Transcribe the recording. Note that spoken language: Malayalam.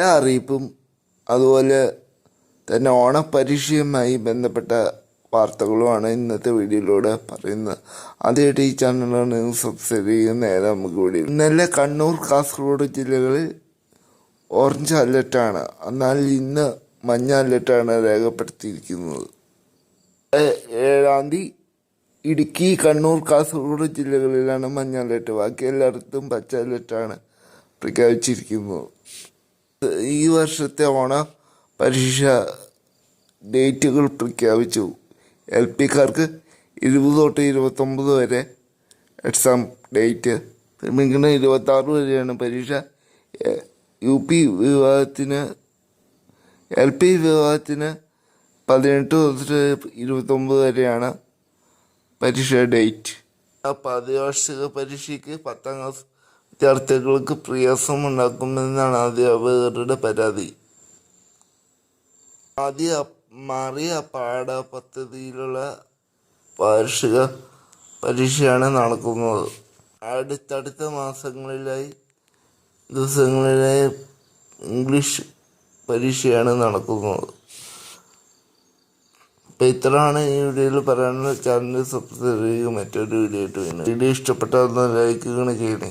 അറിയിപ്പും അതുപോലെ തന്നെ ഓണപരീക്ഷയുമായി ബന്ധപ്പെട്ട വാർത്തകളുമാണ് ഇന്നത്തെ വീഡിയോയിലൂടെ പറയുന്നത്. ആദ്യമായിട്ട് ഈ ചാനലാണ് സബ്സ്ക്രൈബ് ചെയ്യുന്ന നേരെ നമുക്ക് വീഡിയോ ഇന്നലെ കണ്ണൂർ കാസർഗോഡ് ജില്ലകളിൽ ഓറഞ്ച് അലർട്ടാണ്. എന്നാൽ ഇന്ന് മഞ്ഞ അലർട്ടാണ് രേഖപ്പെടുത്തിയിരിക്കുന്നത്. ഏഴാം തീയതി ഇടുക്കി കണ്ണൂർ കാസർഗോഡ് ജില്ലകളിലാണ് മഞ്ഞ അലർട്ട്. ബാക്കി എല്ലായിടത്തും പച്ച അലർട്ടാണ് പ്രഖ്യാപിച്ചിരിക്കുന്നത്. ഈ വർഷത്തെ ഓണ പരീക്ഷ ഡേറ്റുകൾ പ്രഖ്യാപിച്ചു. എൽ പിക്കാർക്ക് ഇരുപത് തൊട്ട് ഇരുപത്തൊമ്പത് വരെ എക്സാം ഡേറ്റ് പിന്നെ ഇരുപത്താറ് വരെയാണ് പരീക്ഷ. യു പി വിഭാഗത്തിന് എൽ പി വിഭാഗത്തിന് പതിനെട്ട് തൊട്ട് ഇരുപത്തൊമ്പത് വരെയാണ് പരീക്ഷ ഡേറ്റ് പതിവാർഷിക പരീക്ഷയ്ക്ക് പത്താം ക്ലാസ് വിദ്യാർത്ഥികൾക്ക് പ്രയാസം ഉണ്ടാക്കുമെന്നാണ് അധ്യാപകരുടെ പരാതി. ആദ്യ മാറിയ പാഠ പദ്ധതിയിലുള്ള വാർഷിക പരീക്ഷയാണ് നടക്കുന്നത്. അടുത്തടുത്ത മാസങ്ങളിലായി ദിവസങ്ങളിലായി ഇംഗ്ലീഷ് പരീക്ഷയാണ് നടക്കുന്നത്. അപ്പോൾ ഇത്രയാണ് ഈ വീഡിയോയിൽ പറയാനുള്ള ചാനൽ സബ്സ്ക്രൈബ് ചെയ്യുക. മറ്റൊരു വീഡിയോ ആയിട്ട് വരുന്നത് വീഡിയോ ഇഷ്ടപ്പെട്ടാൽ ലൈക്ക് ചെയ്യണേ